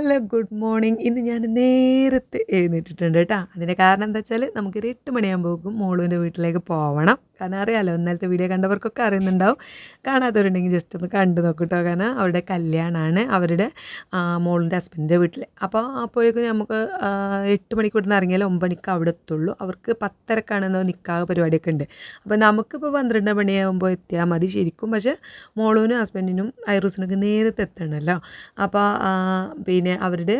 Hello good morning. ഇന്ന് ഞാൻ നേരത്തെ എഴുന്നേറ്റിട്ടുണ്ട് കേട്ടോ. അതിന്റെ കാരണം എന്താ വെച്ചാൽ നമുക്കൊരു എട്ട് മണിയാകുമ്പോഴേക്കും മോളുവിന്റെ വീട്ടിലേക്ക് പോകണം കാരണം അറിയാമല്ലോ ഇന്നലത്തെ വീഡിയോ കണ്ടവർക്കൊക്കെ അറിയുന്നുണ്ടാവും. കാണാത്തവരുണ്ടെങ്കിൽ ജസ്റ്റ് ഒന്ന് കണ്ടു നോക്കട്ടോ. കാരണം അവരുടെ കല്യാണമാണ് അവരുടെ മോളിന്റെ ഹസ്ബൻഡിന്റെ വീട്ടിൽ അപ്പോൾ അപ്പോഴേക്കും നമുക്ക് എട്ട് മണിക്ക് ഇവിടുന്ന് ഇറങ്ങിയാൽ മണിക്ക് അവിടെ എത്തുള്ളൂ. അവർക്ക് പത്തരക്കാണെന്ന് നിൽക്കാവ് പരിപാടിയൊക്കെ ഉണ്ട്. അപ്പോൾ നമുക്കിപ്പോൾ പന്ത്രണ്ട് മണിയാകുമ്പോൾ എത്തിയാൽ മതി ശരിക്കും. പക്ഷേ മോളൂനും ഹസ്ബൻഡിനും ഐറൂസിനൊക്കെ നേരത്തെ എത്തണമല്ലോ അപ്പോൾ പിന്നെ അവരുടെ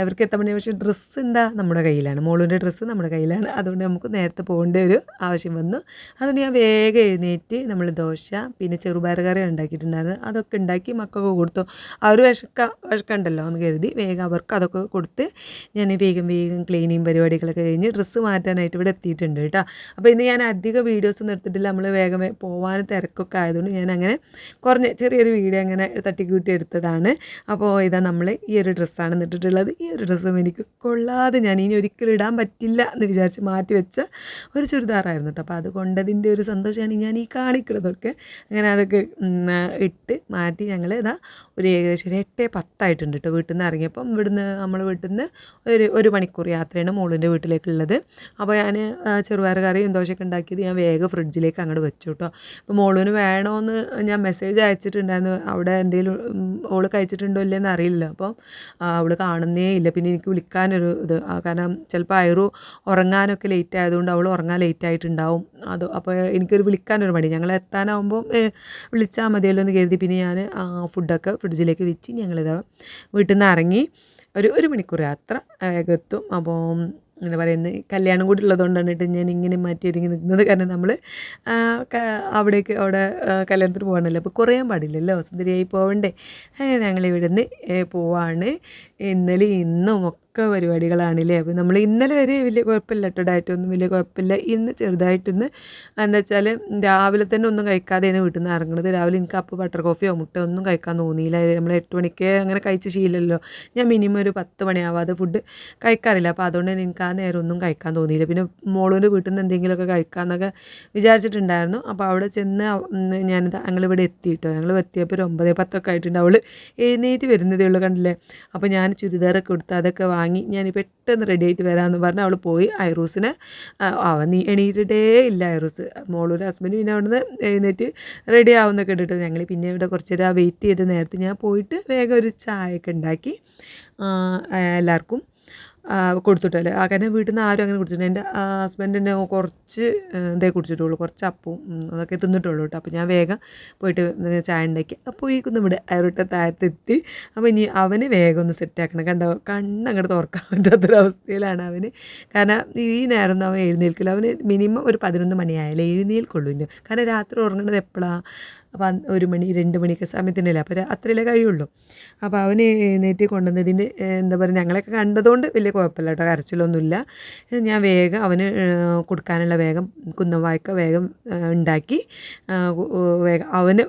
അവർക്ക് എത്താൻ വേണ്ടി പക്ഷേ ഡ്രസ്സ് എന്താ നമ്മുടെ കയ്യിലാണ്. മോളൂന്റെ ഡ്രസ്സ് നമ്മുടെ കയ്യിലാണ്. അതുകൊണ്ട് നമുക്ക് നേരത്തെ പോകേണ്ട ഒരു ആവശ്യം വന്നു. അതുകൊണ്ട് ഞാൻ വേഗം എഴുന്നേറ്റ് നമ്മൾ ദോശ പിന്നെ ചെറുപയർ കറി ഉണ്ടാക്കിയിട്ടുണ്ടായിരുന്നു. അതൊക്കെ ഉണ്ടാക്കി മക്കൾക്ക് കൊടുത്തു. അവർ വിശക്ക വിശക്കണ്ടല്ലോ എന്ന് കരുതി വേഗം അവർക്ക് അതൊക്കെ കൊടുത്ത് ഞാൻ വേഗം വേഗം ക്ലീനിങ് പരിപാടികളൊക്കെ കഴിഞ്ഞ് ഡ്രസ്സ് മാറ്റാനായിട്ട് ഇവിടെ എത്തിയിട്ടുണ്ട് കേട്ടോ. അപ്പോൾ ഇന്ന് ഞാൻ അധികം വീഡിയോസ് എടുത്തിട്ടില്ല. നമ്മൾ വേഗം പോകാൻ തിരക്കൊക്കെ ആയതുകൊണ്ട് ഞാൻ അങ്ങനെ കുറഞ്ഞ ചെറിയൊരു വീഡിയോ അങ്ങനെ തട്ടിക്കൂട്ടി എടുത്തതാണ്. അപ്പോൾ ഇതാ നമ്മൾ ഈ ഒരു ഡ്രസ്സാണ് ഇട്ടിട്ടുള്ളത്. ഈ ഒരു ഡ്രസ്സും എനിക്ക് കൊള്ളാതെ ഞാൻ ഇനി ഒരിക്കലും ഇടാൻ പറ്റില്ല എന്ന് വിചാരിച്ച് മാറ്റി വെച്ച ഒരു ചുരിദാറായിരുന്നു കേട്ടോ. അപ്പോൾ അത് കൊണ്ടതിന്റെ ഒരു സന്തോഷമാണ് ഞാൻ ഈ കാണിക്കുന്നതൊക്കെ. അങ്ങനെ അതൊക്കെ ഇട്ട് മാറ്റി ഞങ്ങൾ ഇതാ ഒരു ഏകദേശം ഒരു എട്ട് പത്തായിട്ടുണ്ട് കേട്ടോ വീട്ടിൽ നിന്ന് ഇറങ്ങിയപ്പം. ഇവിടുന്ന് നമ്മൾ വീട്ടിൽ നിന്ന് ഒരു ഒരു മണിക്കൂർ യാത്രയാണ് മോളിന്റെ വീട്ടിലേക്കുള്ളത്. അപ്പോൾ ഞാൻ ചെറുപയർ കറിയും ദോശയൊക്കെ ഉണ്ടാക്കിയത് ഞാൻ വേഗം ഫ്രിഡ്ജിലേക്ക് അങ്ങോട്ട് വെച്ചു കേട്ടോ. അപ്പോൾ മോളിന് വേണമെന്ന് ഞാൻ മെസ്സേജ് അയച്ചിട്ടുണ്ടായിരുന്നു. അവിടെ എന്തെങ്കിലും ഓൾ കഴിച്ചിട്ടുണ്ടോ ഇല്ലയെന്ന് അറിയില്ല അപ്പോൾ അവൾ കാണുന്നേ ഇല്ല. പിന്നെ എനിക്ക് വിളിക്കാനൊരു ഇത് കാരണം ചിലപ്പോൾ അയറു ഉറങ്ങാനൊക്കെ ലേറ്റ് ആയതുകൊണ്ട് അവൾ ഉറങ്ങാൻ ലേറ്റ് ആയിട്ടുണ്ടാവും. അത് അപ്പോൾ എനിക്കൊരു വിളിക്കാനൊരു മടി. ഞങ്ങൾ എത്താനാവുമ്പോൾ വിളിച്ചാൽ മതിയല്ലോ എന്ന് കരുതി പിന്നെ ഞാൻ ഫുഡൊക്കെ ഫ്രിഡ്ജിലേക്ക് വെച്ച് ഞങ്ങളിത് വീട്ടിൽ നിന്ന് ഇറങ്ങി ഒരു ഒരു മണിക്കൂർ യാത്ര വേഗം എത്തും അപ്പോൾ എന്താ പറയുന്നത് കല്യാണം കൂടി ഉള്ളതുകൊണ്ടാണ് ഞാൻ ഇങ്ങനെ മാറ്റി ഒരുങ്ങി നിൽക്കുന്നത് കാരണം നമ്മൾ അവിടേക്ക് അവിടെ കല്യാണത്തിന് പോകണമല്ലോ അപ്പോൾ കുറയാൻ പാടില്ലല്ലോ. സുന്ദരിയായി അങ്ങനെ ഞങ്ങൾ ഇവിടുന്ന് പോവാണ്. ഇന്നലെ ഇന്നും ഒക്കെ പരിപാടികളാണല്ലേ? അപ്പോൾ നമ്മൾ ഇന്നലെ വരെ വലിയ കുഴപ്പമില്ല കേട്ടോ. ഡയറ്റൊന്നും വലിയ കുഴപ്പമില്ല. ഇന്ന് ചെറുതായിട്ടൊന്ന് എന്താ വെച്ചാൽ രാവിലെ തന്നെ ഒന്നും കഴിക്കാതെയാണ് വീട്ടിൽ നിന്ന് ഇറങ്ങുന്നത് രാവിലെ എനിക്ക് അപ്പോൾ ബട്ടർ കോഫിയോ മുട്ട ഒന്നും കഴിക്കാൻ തോന്നിയില്ല. നമ്മൾ എട്ട് മണിക്ക് അങ്ങനെ കഴിച്ച് ശീലമല്ലോ ഞാൻ മിനിമം ഒരു പത്ത് മണിയാവാതെ ഫുഡ് കഴിക്കാറില്ല. അപ്പോൾ അതുകൊണ്ട് തന്നെ എനിക്ക് ആ നേരം ഒന്നും കഴിക്കാൻ തോന്നിയില്ല. പിന്നെ മോളൂന്റെ വീട്ടിൽ നിന്ന് എന്തെങ്കിലുമൊക്കെ കഴിക്കാമെന്നൊക്കെ വിചാരിച്ചിട്ടുണ്ടായിരുന്നു. അപ്പോൾ അവിടെ ചെന്ന് ഞാനിത് ഞങ്ങളിവിടെ എത്തിയിട്ടോ. ഞങ്ങൾ എത്തിയപ്പോൾ ഒരു ഒമ്പത് പത്തൊക്കെ ആയിട്ടുണ്ട്. അവൾ എഴുന്നേറ്റ് വരുന്നതേ ഉള്ളൂ കണ്ടില്ലേ? അപ്പോൾ ഞാൻ ചുരിദാറൊക്കെ കൊടുത്ത് അതൊക്കെ വാങ്ങി ഞാൻ പെട്ടെന്ന് റെഡി ആയിട്ട് വരാമെന്ന് പറഞ്ഞ് അവൾ പോയി ഐറൂസിനെ. അവ അവൻ നീ എണീറ്റിട്ടേ ഇല്ല ഐറൂസ്. മോളൊരു ഹസ്ബൻഡ് പിന്നെ അവിടുന്ന് എഴുന്നേറ്റ് റെഡി ആവുന്നൊക്കെ ഇട്ടിട്ട് ഞങ്ങൾ പിന്നെ ഇവിടെ കുറച്ച് നേരം വെയിറ്റ് ചെയ്ത് നേരത്തെ ഞാൻ പോയിട്ട് വേഗം ഒരു ചായയൊക്കെ ഉണ്ടാക്കി. എല്ലാവർക്കും കൊടുത്തിട്ടല്ലേ? അങ്ങനെ വീട്ടിൽ നിന്ന് ആരും അങ്ങനെ കുടിച്ചിട്ടില്ല. എന്റെ ഹസ്ബൻഡിന് കുറച്ച് ഇതേ കുടിച്ചിട്ടുള്ളൂ. കുറച്ച് അപ്പവും അതൊക്കെ തിന്നിട്ടുള്ളൂ കേട്ടോ. അപ്പോൾ ഞാൻ വേഗം പോയിട്ട് ചായ ഉണ്ടാക്കി. അപ്പോൾ ഈ ഇവിടെ അവരുടെ താഴത്തെത്തി. അപ്പോൾ ഇനി അവന് വേഗം ഒന്ന് സെറ്റാക്കണം കണ്ടോ? കണ്ണങ്ങോട്ട് തുറക്കാൻ പറ്റാത്തൊരവസ്ഥയിലാണ് അവന്. കാരണം ഈ നേരം ഒന്നും അവൻ എഴുന്നേൽക്കില്ല. അവന് മിനിമം ഒരു പതിനൊന്ന് മണിയായാലേ എഴുന്നേൽക്കുള്ളൂ കാരണം രാത്രി ഉറങ്ങുന്നത് എപ്പോഴാണ് അപ്പം ഒരു മണി രണ്ട് മണിയൊക്കെ സമയത്തിനല്ലേ? അപ്പോൾ അത്രയല്ലേ കഴിയുള്ളൂ. അപ്പോൾ അവന് എഴുന്നേറ്റ് കൊണ്ടുവന്നതിന്റെ എന്താ പറയുക ഞങ്ങളെയൊക്കെ കണ്ടതുകൊണ്ട് വലിയ കുഴപ്പമില്ല കേട്ടോ കരച്ചിലൊന്നുമില്ല. ഞാൻ വേഗം അവന് കൊടുക്കാനുള്ള വേഗം കുന്നം വായ്ക്ക വേഗം ഉണ്ടാക്കി വേഗം അവന്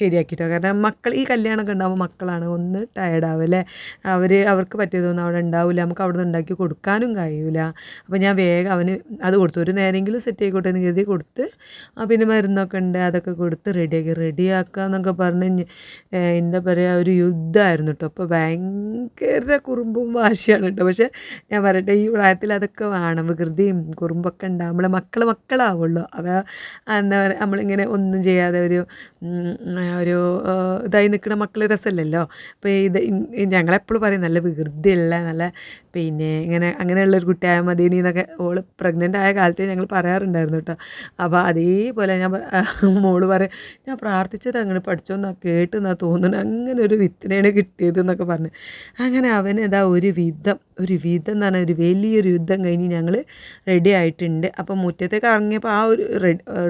ശരിയാക്കിയിട്ടോ? കാരണം മക്കൾ ഈ കല്യാണമൊക്കെ ഉണ്ടാകുമ്പോൾ മക്കളാണ് ഒന്ന് ടയർഡാവും അല്ലേ അവർ അവർക്ക് പറ്റിയതൊന്നും അവിടെ ഉണ്ടാവില്ല നമുക്ക് അവിടെ നിന്ന് ഉണ്ടാക്കി കൊടുക്കാനും കഴിയില്ല അപ്പോൾ ഞാൻ വേഗം അവന് അത് കൊടുത്തു. ഒരു നേരെങ്കിലും സെറ്റ് ആയിക്കോട്ടെ എന്ന് കരുതി കൊടുത്ത് പിന്നെ മരുന്നൊക്കെ ഉണ്ട് അതൊക്കെ കൊടുത്ത് റെഡിയാക്കി റെഡിയാക്കുക എന്നൊക്കെ പറഞ്ഞ് എന്താ പറയുക ഒരു യുദ്ധമായിരുന്നു കേട്ടോ അപ്പോൾ ഭയങ്കര കുറുമ്പും വാശിയാണ് കേട്ടോ പക്ഷേ ഞാൻ പറയട്ടെ ഈ പ്രായത്തിൽ അതൊക്കെ വേണം. വികൃതിയും കുറുമ്പൊക്കെ ഉണ്ടാകും നമ്മളെ മക്കൾ മക്കളാവുള്ളൂ. അവ എന്താ പറയുക നമ്മളിങ്ങനെ ഒന്നും ചെയ്യാതെ ഒരു ഒരു ഇതായി നിൽക്കുന്ന മക്കൾ രസമല്ലല്ലോ അപ്പോൾ ഇത് ഞങ്ങളെപ്പോഴും പറയും നല്ല വികൃതിയുള്ള നല്ല പിന്നെ ഇങ്ങനെ അങ്ങനെയുള്ളൊരു കുട്ടിയായാൽ മതി എന്നൊക്കെ ഓൾ പ്രഗ്നന്റ് ആയ കാലത്തേ ഞങ്ങൾ പറയാറുണ്ടായിരുന്നു കേട്ടോ. അപ്പോൾ അതേപോലെ ഞാൻ മോൾ പറയും ഞാൻ പ്രാർത്ഥിച്ചത് അങ്ങനെ പഠിച്ചോന്നാ കേട്ടെന്നാ തോന്നുന്നു. അങ്ങനെ ഒരു വിത്തിനെയാണ് കിട്ടിയത് എന്നൊക്കെ പറഞ്ഞ്. അങ്ങനെ അവൻ ഇതാ ഒരു വിധം ഒരു വിധം എന്ന് പറഞ്ഞാൽ ഒരു വലിയൊരു യുദ്ധം കഴിഞ്ഞ് ഞങ്ങൾ റെഡി ആയിട്ടുണ്ട്. അപ്പോൾ മുറ്റത്തേക്ക് ഇറങ്ങിയപ്പോൾ ആ ഒരു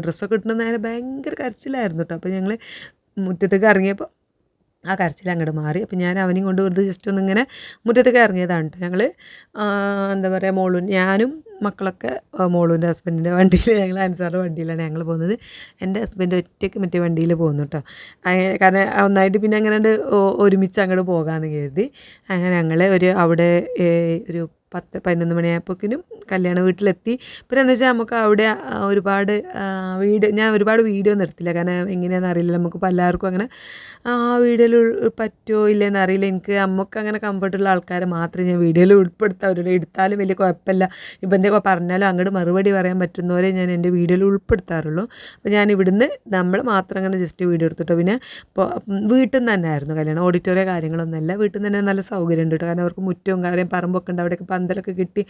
ഡ്രസ്സൊക്കെ ഇട്ടുന്ന നേരെ ഭയങ്കര കരച്ചിലായിരുന്നു കേട്ടോ. അപ്പോൾ ഞങ്ങൾ മുറ്റത്തേക്ക് ഇറങ്ങിയപ്പോൾ ആ കരച്ചിൽ അങ്ങോട്ട് മാറി. അപ്പം ഞാൻ അവനെയും കൊണ്ട് വെറുതെ ജസ്റ്റ് ഒന്ന് ഇങ്ങനെ മുറ്റത്തേക്ക് ഇറങ്ങിയതാണ് കേട്ടോ ഞങ്ങൾ എന്താ പറയുക മോളു ഞാനും മക്കളൊക്കെ മോളൂന്റെ ഹസ്ബൻഡിന്റെ വണ്ടിയിൽ ഞങ്ങൾ അൻസാറിന്റെ വണ്ടിയിലാണ് ഞങ്ങൾ പോകുന്നത്. എന്റെ ഹസ്ബൻഡ് ഒറ്റയ്ക്ക് മറ്റേ വണ്ടിയിൽ പോകുന്നു കേട്ടോ കാരണം ഒന്നായിട്ട് പിന്നെ അങ്ങനെ ഒരുമിച്ച് അങ്ങോട്ട് പോകാമെന്ന് കരുതി. അങ്ങനെ ഞങ്ങൾ ഒരു അവിടെ ഒരു പത്ത് പതിനൊന്ന് മണിയായപ്പോക്കിനും കല്യാണ വീട്ടിലെത്തി. പിന്നെ എന്താ വെച്ചാൽ നമുക്ക് അവിടെ ഒരുപാട് വീഡിയോ ഞാൻ ഒരുപാട് വീഡിയോ ഒന്നും എടുത്തില്ല. കാരണം എങ്ങനെയാണെന്ന് അറിയില്ല. നമുക്ക് എല്ലാവർക്കും അങ്ങനെ ആ വീഡിയോയിൽ പറ്റുമോ ഇല്ലയെന്ന് അറിയില്ല. എനിക്ക് നമുക്ക് അങ്ങനെ കംഫർട്ടുള്ള ആൾക്കാരെ മാത്രമേ ഞാൻ വീഡിയോയിൽ ഉൾപ്പെടുത്താറുള്ളൂ എടുത്താലും വലിയ കുഴപ്പമില്ല. ഇപ്പം എന്തെങ്കിലും പറഞ്ഞാലും അങ്ങോട്ട് മറുപടി പറയാൻ പറ്റുന്നവരെ ഞാൻ എന്റെ വീഡിയോയിൽ ഉൾപ്പെടുത്താറുള്ളൂ. അപ്പോൾ ഞാൻ ഇവിടുന്ന് നമ്മൾ മാത്രം അങ്ങനെ ജസ്റ്റ് വീഡിയോ എടുത്തിട്ടോ. പിന്നെ വീട്ടിൽ നിന്ന് തന്നെ ആയിരുന്നു കല്യാണം ഓഡിറ്റോറിയ കാര്യങ്ങളൊന്നുമല്ല വീട്ടിൽ നിന്ന് തന്നെ നല്ല സൗകര്യം ഉണ്ട് കേട്ടോ. കാരണം അവർക്ക് മുറ്റവും കാര്യം പറമ്പൊക്കെ ഉണ്ട്. അവിടെയൊക്കെ പന്തലൊക്കെ കിട്ടി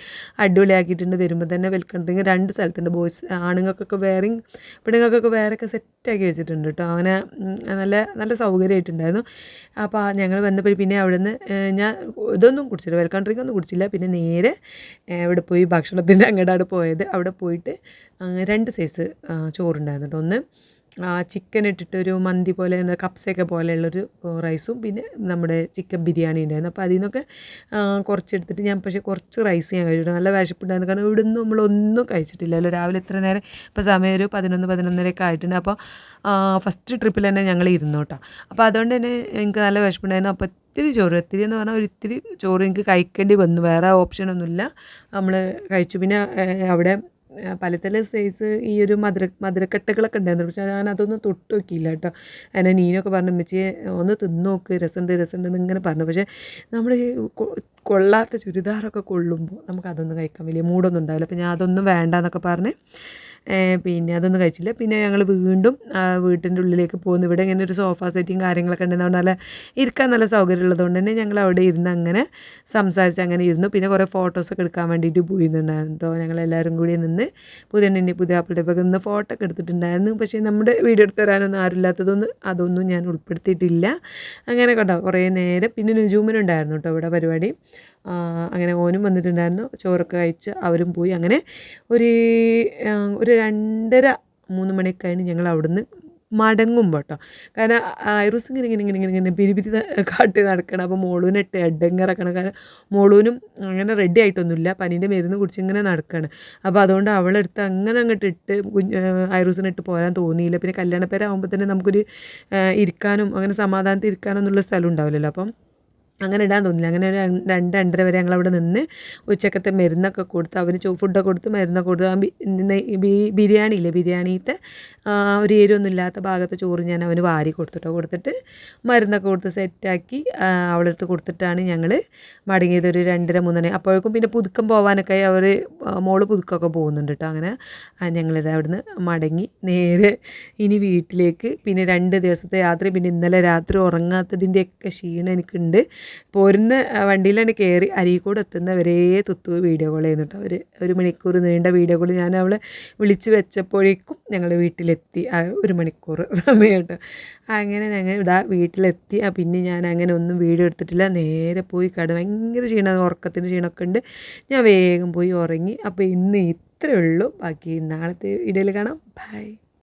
അടിപൊളിയാക്കിയിട്ടുണ്ട്. വരുമ്പോൾ തന്നെ വെൽക്കം ഡ്രിങ്ക് രണ്ട് സ്ഥലത്തുണ്ട്. ബോയ്സ് ആണുങ്ങൾക്കൊക്കെ വേറെയും പെണ്ണുങ്ങൾക്കൊക്കെ വേറെയൊക്കെ സെറ്റാക്കി വെച്ചിട്ടുണ്ട് കേട്ടോ അങ്ങനെ നല്ല നല്ല സൗകര്യമായിട്ടുണ്ടായിരുന്നു. അപ്പോൾ ഞങ്ങൾ വന്നപ്പോൾ പിന്നെ അവിടെ നിന്ന് ഞാൻ ഇതൊന്നും കുടിച്ചില്ല. വെൽക്കം ഡ്രിങ്ക് ഒന്നും കുടിച്ചില്ല. പിന്നെ നേരെ ഇവിടെ പോയി ഭക്ഷണത്തിന്റെ അങ്ങോട്ടാണ് പോയത്. അവിടെ പോയിട്ട് രണ്ട് സൈസ് ചോറുണ്ടായിരുന്നു കേട്ടോ ഒന്ന് ചിക്കൻ ഇട്ടിട്ടൊരു മന്തി പോലെ കപ്സയൊക്കെ പോലെയുള്ളൊരു റൈസും പിന്നെ നമ്മുടെ ചിക്കൻ ബിരിയാണി ഉണ്ടായിരുന്നു. അപ്പോൾ അതിൽ നിന്നൊക്കെ കുറച്ചെടുത്തിട്ട് ഞാൻ പക്ഷേ കുറച്ച് റൈസ് ഞാൻ കഴിച്ചിട്ട് നല്ല വിശപ്പുണ്ടായിരുന്നു. കാരണം ഇവിടെ നിന്ന് നമ്മളൊന്നും കഴിച്ചിട്ടില്ലല്ലോ രാവിലെ ഇത്ര നേരം? ഇപ്പോൾ സമയം ഒരു പതിനൊന്ന് പതിനൊന്നരയൊക്കെ ആയിട്ടുണ്ട്. അപ്പോൾ ഫസ്റ്റ് ട്രിപ്പിൽ തന്നെ ഞങ്ങൾ ഇരുന്നു കേട്ടോ. അപ്പോൾ അതുകൊണ്ട് തന്നെ എനിക്ക് നല്ല വിശപ്പുണ്ടായിരുന്നു. അപ്പോൾ ഇത്തിരി ചോറ് ഇത്തിരി എന്ന് പറഞ്ഞാൽ ഒരു ഇത്തിരി ചോറ് എനിക്ക് കഴിക്കേണ്ടി വന്നു. വേറെ ഓപ്ഷനൊന്നുമില്ല നമ്മൾ കഴിച്ചു. പിന്നെ അവിടെ ഏഹ്, പല പല സൈസ് ഈ ഒരു മധുര മധുരക്കെട്ടുകളൊക്കെ ഉണ്ടായിരുന്നു. പക്ഷേ ഞാൻ അതൊന്നും തൊട്ട് നോക്കിയില്ല കേട്ടോ. അതിനെ നീനൊക്കെ പറഞ്ഞു അമ്മച്ചിയെ ഒന്ന് തിന്ന് നോക്ക് രസമുണ്ട് രസമുണ്ട് എന്നിങ്ങനെ പറഞ്ഞു. പക്ഷേ നമ്മൾ കൊള്ളാത്ത ചുരിദാറൊക്കെ കൊള്ളുമ്പോൾ നമുക്ക് അതൊന്നും കഴിക്കാൻ വലിയ മൂടൊന്നും ഉണ്ടാവില്ല. അപ്പോൾ ഞാൻ അതൊന്നും വേണ്ട എന്നൊക്കെ പറഞ്ഞ് പിന്നെ അതൊന്നും കഴിച്ചില്ല. പിന്നെ ഞങ്ങൾ വീണ്ടും വീട്ടിന്റെ ഉള്ളിലേക്ക് പോകുന്നു. ഇവിടെ ഇങ്ങനെ ഒരു സോഫ സെറ്റിങ് കാര്യങ്ങളൊക്കെ ഉണ്ടെന്ന് നല്ല ഇരിക്കാൻ നല്ല സൗകര്യം ഉള്ളതുകൊണ്ട് തന്നെ ഞങ്ങൾ അവിടെ ഇരുന്ന് അങ്ങനെ സംസാരിച്ച് അങ്ങനെ ഇരുന്നു. പിന്നെ കുറേ ഫോട്ടോസൊക്കെ എടുക്കാൻ വേണ്ടിയിട്ട് പോയിരുന്നുണ്ടായിരുന്നു. കേട്ടോ ഞങ്ങളെല്ലാവരും കൂടി നിന്ന് പുതിയ പുതിയ ആപ്പിളുടെ ഒക്കെ നിന്ന് ഫോട്ടോ ഒക്കെ എടുത്തിട്ടുണ്ടായിരുന്നു. പക്ഷേ നമ്മുടെ വീഡിയോ എടുത്ത് തരാനൊന്നും ആരുമില്ലാത്തതൊന്നും അതൊന്നും ഞാൻ ഉൾപ്പെടുത്തിയിട്ടില്ല. അങ്ങനെ കേട്ടോ കുറേ നേരം. പിന്നെ നുജൂമിനുണ്ടായിരുന്നു കേട്ടോ ഇവിടെ പരിപാടി. അങ്ങനെ ഓനും വന്നിട്ടുണ്ടായിരുന്നു. ചോറൊക്കെ കഴിച്ച് അവരും പോയി. അങ്ങനെ ഒരു ഒരു രണ്ടര മൂന്ന് മണിയൊക്കെ കഴിഞ്ഞ് ഞങ്ങൾ അവിടുന്ന് മടങ്ങുമ്പോൾ കേട്ടോ കാരണം ഐറൂസ് ഇങ്ങനെ ഇങ്ങനെ ഇങ്ങനെ ഇങ്ങനെ ഇങ്ങനെ പിരി പിരി കാട്ടി നടക്കണം. അപ്പോൾ മോളൂനിട്ട് എഡങ്ങറക്കണം കാരണം മോളൂനും അങ്ങനെ റെഡി ആയിട്ടൊന്നുമില്ല. പനീന്റെ മരുന്ന് കുടിച്ച് ഇങ്ങനെ നടക്കുകയാണ് അപ്പോൾ അതുകൊണ്ട് അവളെടുത്ത് അങ്ങനെ അങ്ങോട്ട് ഇട്ട് കുഞ്ഞ് ഐറൂസിനെ ഇട്ട് പോരാൻ തോന്നിയില്ല. പിന്നെ കല്യാണപ്പേരാകുമ്പോൾ തന്നെ നമുക്കൊരു ഇരിക്കാനും അങ്ങനെ സമാധാനത്തിൽ ഇരിക്കാനൊന്നുള്ള സ്ഥലം ഉണ്ടാവില്ലല്ലോ. അപ്പം അങ്ങനെ ഇടാൻ തോന്നില്ല. അങ്ങനെ ഒരു രണ്ട് രണ്ട് രണ്ടര വരെ ഞങ്ങൾ അവിടെ നിന്ന് ഉച്ചക്കത്തെ മരുന്നൊക്കെ കൊടുത്ത് അവന് ചോ ഫുഡൊക്കെ കൊടുത്ത് മരുന്നൊക്കെ കൊടുത്ത് ബിരിയാണി ഇല്ലേ? ബിരിയാണിത്തെ ആ, ഒരു എരിവൊന്നും ഇല്ലാത്ത ഭാഗത്തെ ചോറ് ഞാൻ അവന് വാരി കൊടുത്തിട്ടോ. കൊടുത്തിട്ട് മരുന്നൊക്കെ കൊടുത്ത് സെറ്റാക്കി അവളെടുത്ത് കൊടുത്തിട്ടാണ് ഞങ്ങൾ മടങ്ങിയത് ഒരു രണ്ടര മൂന്നര. അപ്പോഴേക്കും പിന്നെ പുതുക്കം പോകാനൊക്കെ അവർ മോൾ പുതുക്കമൊക്കെ പോകുന്നുണ്ട് കേട്ടോ അങ്ങനെ. ഞങ്ങളിത് അവിടെ നിന്ന് മടങ്ങി നേരെ ഇനി വീട്ടിലേക്ക്. പിന്നെ രണ്ട് ദിവസത്തെ യാത്ര പിന്നെ ഇന്നലെ രാത്രി ഉറങ്ങാത്തതിന്റെയൊക്കെ ക്ഷീണം എനിക്കുണ്ട്. പോരുന്ന വണ്ടിയിലാണ് കയറി അരീക്കോട് എത്തുന്നവരേ തുത്തു വീഡിയോ കോൾ ചെയ്യുന്നുണ്ട് അവർ ഒരു മണിക്കൂർ നീണ്ട വീഡിയോ കോൾ ഞാൻ അവളെ വിളിച്ച് വെച്ചപ്പോഴേക്കും ഞങ്ങൾ വീട്ടിലെത്തി. ഒരു മണിക്കൂർ സമയം കേട്ടോ അങ്ങനെ ഞങ്ങൾ ഇതാ വീട്ടിലെത്തി. പിന്നെ ഞാൻ അങ്ങനെ ഒന്നും വീഡിയോ എടുത്തിട്ടില്ല. നേരെ പോയി കട ഭയങ്കര ക്ഷീണം ഉറക്കത്തിന്റെ ക്ഷീണമൊക്കെ ഉണ്ട്. ഞാൻ വേഗം പോയി ഉറങ്ങി. അപ്പോൾ ഇന്ന് ഇത്രയേ ഉള്ളൂ. ബാക്കി നാളത്തെ ഇടയിൽ കാണാം. ബൈ